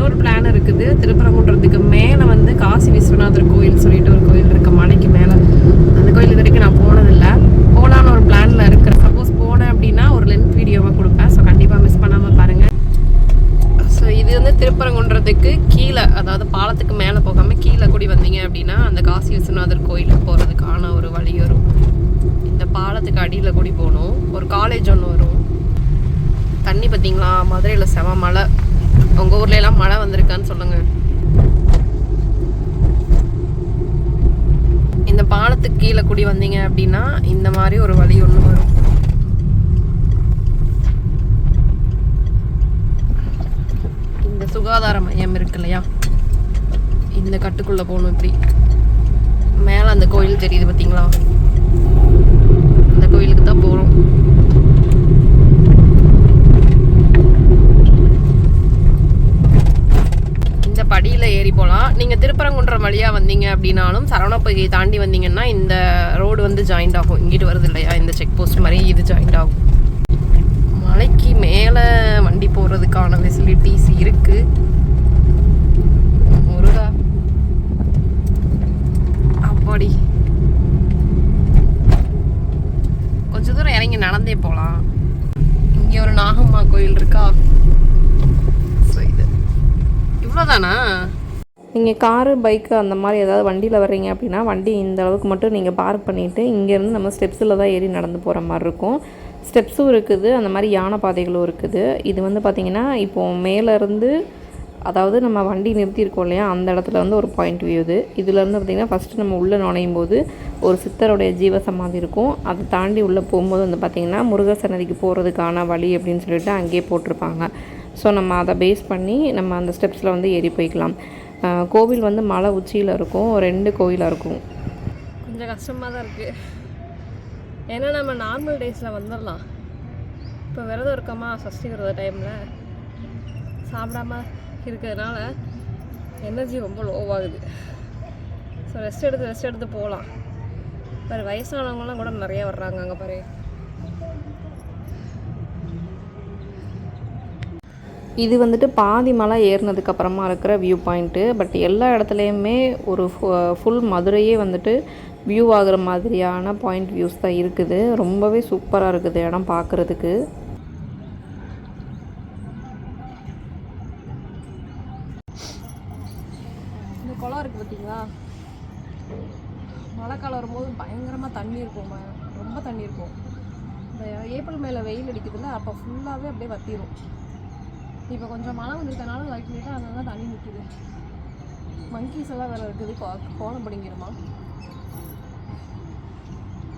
இன்னொரு பிளான் இருக்குது. திருப்பரங்குன்றத்துக்கு மேலே வந்து காசி விஸ்வநாதர் கோயில் சொல்லிட்டு ஒரு கோயில் இருக்குது மலைக்கு மேலே. அந்த கோயில் இது வரைக்கும் நான் போனதில்லை. போகலான்னு ஒரு பிளானில் இருக்கிறேன் சப்போஸ் போனேன் அப்படின்னா ஒரு லென்த் வீடியோவை கொடுப்பேன். ஸோ கண்டிப்பாக மிஸ் பண்ணாமல் பாருங்கள் ஸோ இது வந்து திருப்பரங்குன்றத்துக்கு கீழே அதாவது பாலத்துக்கு மேலே போகாமல் கீழே கூடி வந்தீங்க அப்படின்னா அந்த காசி விஸ்வநாதர் கோயிலுக்கு போகிறதுக்கான ஒரு வழி வரும். இந்த பாலத்துக்கு அடியில் கூடி போகணும். ஒரு காலேஜ் ஒன்று வரும். தண்ணி பார்த்தீங்களா மதுரையில் செம மழை. உங்கள் ஊர்ல எல்லாம் மழை வந்திருக்கான்னு சொல்லுங்கள் இந்த பாலத்துக்கு கீழே குடி வந்தீங்க அப்படின்னா இந்த மாதிரி ஒரு வழி ஒன்று வரும். இந்த சுகாதார மையம் இருக்கு இல்லையா? இந்த கட்டுக்குள்ள போகணும் இப்படி. மேலே அந்த கோயில் தெரியுது பார்த்தீங்களா அந்த கோயிலுக்கு தான் போகிறோம் இந்த படியில் ஏறி போகலாம் நீங்கள் திருப்பரங்குன்றம் வழியாக வந்தீங்க அப்படின்னாலும் சரவணப்பொய்கை தாண்டி வந்தீங்கன்னா இந்த ரோடு வந்து ஜாயிண்ட் ஆகும். இங்கிட்டு வருது இல்லையா? இந்த செக் போஸ்ட் மாதிரி இது ஜாயிண்ட் ஆகும். மலைக்கு மேலே வண்டி போகிறதுக்கான ஃபெசிலிட்டிஸ் இருக்குது முருகா. அப்பாடி. கொஞ்ச தூரம் இறங்கி நடந்தே போகலாம் இங்கே ஒரு நாகம்மா கோயில் இருக்கா? ஸோ இது. இவ்வளோதானா நீங்கள் காரு பைக்கு அந்த மாதிரி ஏதாவது வண்டியில் வர்றீங்க அப்படின்னா வண்டி இந்த அளவுக்கு மட்டும் நீங்கள் பார்க் பண்ணிவிட்டு இங்கேருந்து நம்ம ஸ்டெப்ஸில் தான் ஏறி நடந்து போகிற மாதிரி இருக்கும். ஸ்டெப்ஸும் இருக்குது அந்த மாதிரி யானை பாதைகளும் இருக்குது. இது வந்து பார்த்திங்கன்னா இப்போது மேலேருந்து அதாவது நம்ம வண்டி நிறுத்தியிருக்கோம் இல்லையா அந்த இடத்துல வந்து ஒரு பாயிண்ட் வியூ இது. இதுலேருந்து பார்த்திங்கன்னா ஃபஸ்ட்டு நம்ம உள்ளே நுழையும் போது ஒரு சித்தருடைய ஜீவசமாதி இருக்கும். அதை தாண்டி உள்ளே போகும்போது வந்து பார்த்திங்கன்னா முருக சன்னதிக்கு போகிறதுக்கான வழி அப்படின்னு சொல்லிட்டு அங்கேயே போட்டிருப்பாங்க. ஸோ நம்ம அதை பேஸ் பண்ணி நம்ம அந்த ஸ்டெப்ஸில் வந்து ஏறி போய்க்கலாம். கோவில் வந்து மலை உச்சியில் இருக்கும். ரெண்டு கோயிலாக இருக்கும். கொஞ்சம் கஷ்டமாக தான் இருக்குது ஏன்னா நம்ம நார்மல் டேஸில் வந்துடலாம் இப்போ விரதம் இருக்கோமா? சஷ்டி விரத டைமில் சாப்பிடாம இருக்கிறதுனால எனர்ஜி ரொம்ப லோவாகுது ஸோ ரெஸ்ட் எடுத்து ரெஸ்ட் எடுத்து போகலாம். பாரு வயசானவங்களாம் கூட நிறையா வர்றாங்க அங்கே பாரு. இது வந்துட்டு பாதி மலை ஏறினதுக்கு அப்புறமா இருக்கிற வியூ பாயிண்ட்டு பட் எல்லா இடத்துலையுமே ஒரு ஃபுல் மதுரையே வந்துட்டு வியூ ஆகுற மாதிரியான பாயிண்ட் வியூஸ் தான் இருக்குது. ரொம்பவே சூப்பராக இருக்குது இடம் பார்க்குறதுக்கு இந்த குளம் இருக்குது பார்த்தீங்களா மழைக்காலம் வரும்போது பயங்கரமாக தண்ணி இருக்கும் ரொம்ப தண்ணி இருக்கும். இந்த ஏப்ரல் மேலே வெயில் அடிக்குதுல்ல அப்போ ஃபுல்லாகவே அப்படியே வத்திரும். இப்போ கொஞ்சம் மழை வந்திருக்கனால லைட் லைட்டாக அங்கங்கே தண்ணி நிற்குது மங்கீஸ் எல்லாம் வேறு இருக்குது. கோ- கோலம் பிடிங்கிருமா?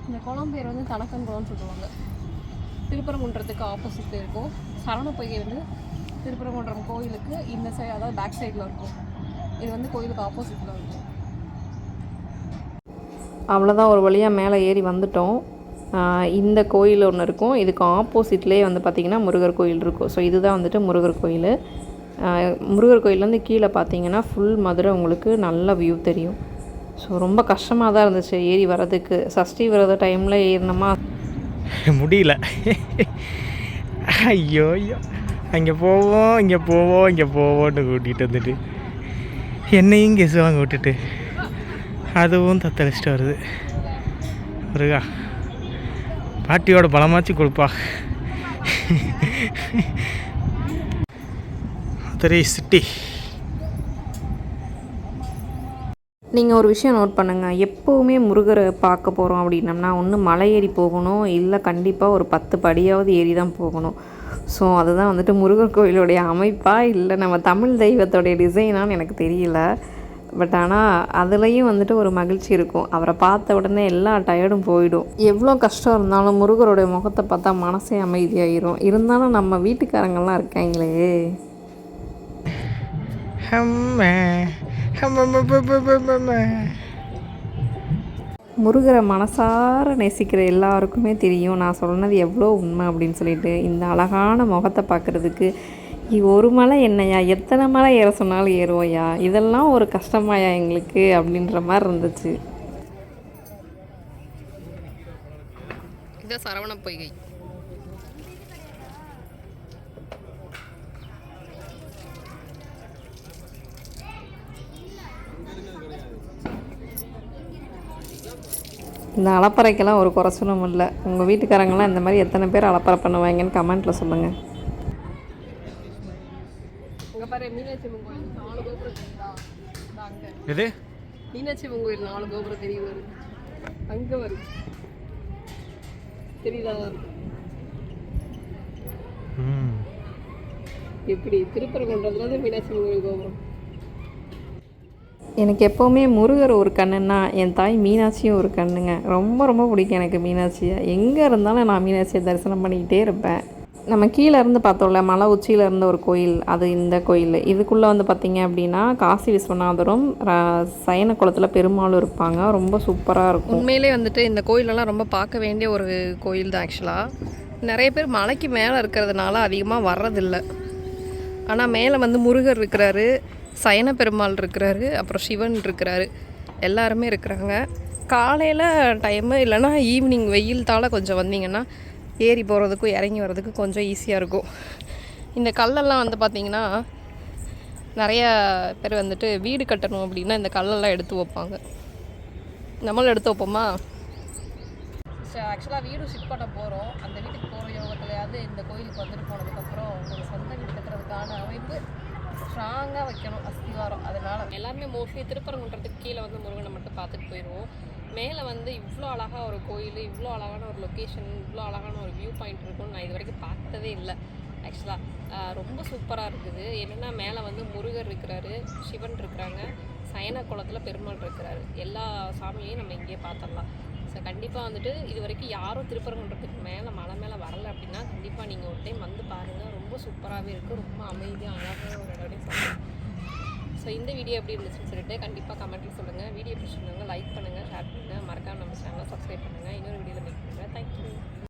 இந்த குளம் பேர் வந்து தடக்கன் குளம்னு சொல்லுவாங்க. திருப்பரங்குன்றத்துக்கு ஆப்போசிட்டில் இருக்கும். சரவண வந்து திருப்பரங்குன்றம் கோயிலுக்கு இந்த சைடு அதாவது பேக் சைடில் இருக்கும். இது வந்து கோயிலுக்கு ஆப்போசிட்டில் இருக்கும். அவ்வளோதான் ஒரு வழியாக மேலே ஏறி வந்துட்டோம். இந்த கோயில் ஒன்று இருக்கும். இதுக்கு ஆப்போசிட்லேயே வந்து பார்த்திங்கன்னா முருகர் கோயில் இருக்கும். ஸோ இதுதான் வந்துட்டு முருகர் கோயில். முருகர் கோயிலேருந்து கீழே பார்த்தீங்கன்னா ஃபுல் மதுரை உங்களுக்கு நல்ல வியூ தெரியும். ஸோ ரொம்ப கஷ்டமாக தான் இருந்துச்சு ஏறி வர்றதுக்கு. சஷ்டி விரத டைமில் ஏறினோமா? முடியல. ஐயோ ஐயோ. அங்கே போவோம் இங்கே போவோம் இங்கே போவோம்னு கூட்டிகிட்டு வந்துட்டு. என்னையும் கெசுவாங்க விட்டுட்டு. அதுவும் தத்தளிச்சிட்டு வருது. முருகா. பாட்டியோட பலமாச்சு கொடுப்பா. மதுரை சிட்டி. நீங்கள் ஒரு விஷயம் நோட் பண்ணுங்கள் எப்போவுமே முருகரை பார்க்க போகிறோம் அப்படின்னம்னா ஒன்று மலை ஏறி போகணும் இல்லை கண்டிப்பாக ஒரு பத்து படியாவது ஏறி தான் போகணும். ஸோ அதுதான் வந்துட்டு முருகர் கோயிலுடைய அமைப்பா இல்லை நம்ம தமிழ் தெய்வத்தோடைய டிசைனான்னு எனக்கு தெரியல. பட் ஆனால் அதுலேயும் வந்துட்டு ஒரு மகிழ்ச்சி இருக்கும். அவரை பார்த்த உடனே எல்லா டயர்டும் போயிடும். எவ்வளோ கஷ்டம் இருந்தாலும் முருகருடைய முகத்தை பார்த்தா மனசே அமைதியாயிரும். இருந்தாலும் நம்ம வீட்டுக்காரங்கெல்லாம் இருக்காங்களே. முருகரை மனசார நேசிக்கிற எல்லாருக்குமே தெரியும். நான் சொன்னது எவ்வளோ உண்மை அப்படின்னு சொல்லிட்டு இந்த அழகான முகத்தை பார்க்குறதுக்கு ஒரு மலை என்னையா எத்தனை மலை ஏற சொன்னாலும் ஏறுவோம்யா இதெல்லாம் ஒரு கஷ்டமாயா எங்களுக்கு? அப்படின்ற மாதிரி இருந்துச்சு. இதான் சரவண பொய்கை. இந்த அலப்பறைக்கெல்லாம் ஒரு குறை சொல்ல முடியல உங்கள் வீட்டுக்காரங்களாம் இந்த மாதிரி எத்தனை பேர் அலப்பறை பண்ணுவாங்கன்னு கமெண்ட்டில் சொல்லுங்கள் பாரு மீனாட்சி அம்மன் கோயில் நாலு கோபுரம் தெரியுதா? அங்கே. எது? மீனாட்சி அம்மன் கோயில் நாலு கோபுரம் தெரியுது வருது அங்கே வருது தெரியுதா? எப்படி? திருப்பரங்குன்றதுல தான் மீனாட்சி அம்மன் கோயில் கோபுரம். எனக்கு எப்போவுமே முருகர் ஒரு கண்ணுன்னா என் தாய் மீனாட்சியும் ஒரு கண்ணுங்க. ரொம்ப ரொம்ப பிடிக்கும் எனக்கு மீனாட்சியை. எங்கே இருந்தாலும் நான் மீனாட்சியை தரிசனம் பண்ணிக்கிட்டே இருப்பேன். நம்ம கீழே இருந்து பார்த்தோம்ல மலை உச்சியில் இருந்த ஒரு கோயில் அது இந்த கோயில். இதுக்குள்ளே வந்து பார்த்திங்க அப்படின்னா காசி விஸ்வநாதரும் சயன குளத்தில் பெருமாளும் இருப்பாங்க. ரொம்ப சூப்பராக இருக்கும். உண்மையிலே வந்துட்டு இந்த கோயிலெல்லாம் ரொம்ப பார்க்க வேண்டிய ஒரு கோயில் தான் ஆக்சுவலாக நிறைய பேர் மலைக்கு மேலே இருக்கிறதுனால அதிகமாக வர்றதில்ல. ஆனால் மேலே வந்து முருகர் இருக்கிறாரு சயன பெருமாள் இருக்கிறாரு அப்புறம் சிவன் இருக்கிறாரு. எல்லாருமே இருக்கிறாங்க. காலையில் டைமு இல்லைன்னா ஈவினிங் வெயில் தாழ கொஞ்சம் வந்தீங்கன்னா ஏறி போகிறதுக்கும் இறங்கி வர்றதுக்கும் கொஞ்சம் ஈஸியாக இருக்கும். இந்த கல்லெல்லாம் வந்து பார்த்திங்கன்னா நிறையா பேர் வந்துட்டு வீடு கட்டணும் அப்படின்னா இந்த கல்லெல்லாம் எடுத்து வைப்பாங்க. நம்மளும் எடுத்து வைப்போமா? ஆக்சுவலாக வீடு ஷிஃப்ட் பண்ண போகிறோம் அந்த வீட்டுக்கு போகிற யோகத்துலையாவது இந்த கோயிலுக்கு வந்துட்டு போனதுக்கப்புறம் ஒரு சொந்த வீடு கட்டுறதுக்கான அமைப்பு ஸ்ட்ராங்காக வைக்கணும். அஸ்திவாரம். அதனால் எல்லாருமே மோஸ்ட்லி திருப்பரங்குன்றத்துக்கு கீழே வந்து முருகனை மட்டும் பார்த்துட்டு போயிடுவோம். மேலே வந்து இவ்வளோ அழகாக ஒரு கோயில் இவ்வளோ அழகான ஒரு லொக்கேஷன் இவ்வளோ அழகான ஒரு வியூ பாயிண்ட் இருக்கும்னு நான் இது வரைக்கும் பார்த்ததே இல்லை. ஆக்சுவலாக ரொம்ப சூப்பராக இருக்குது. என்னென்னா மேலே வந்து முருகர் இருக்கிறாரு சிவன் இருக்கிறாங்க சயன குளத்தில் பெருமாள் இருக்கிறாரு. எல்லா சாமியையும் நம்ம இங்கேயே பார்த்துடலாம் ஸோ கண்டிப்பாக வந்துட்டு இது வரைக்கும் யாரும் திருப்பரங்குன்றத்துக்கு மேலே மலை மேலே வரலை அப்படின்னா கண்டிப்பாக நீங்கள் ஒரு டைம் வந்து பாருங்கள் ரொம்ப சூப்பராகவே இருக்குது ரொம்ப அமைதியாக அழகாக ஒரு இடம் சொல்லலாம் ஸோ இந்த வீடியோ எப்படி இருந்துச்சுன்னு சொல்லிட்டு கண்டிப்பாக கமெண்ட்டில் சொல்லுங்கள் வீடியோ பிடிச்சிருந்தவங்க லைக் பண்ணுங்கள் ஷேர் பண்ணுங்கள் மறக்காமல் நம்ம சேனலை சப்ஸ்கிரைப் பண்ணுங்கள் இன்னொரு வீடியோவில் மீட் பண்ணுங்கள் தேங்க்யூ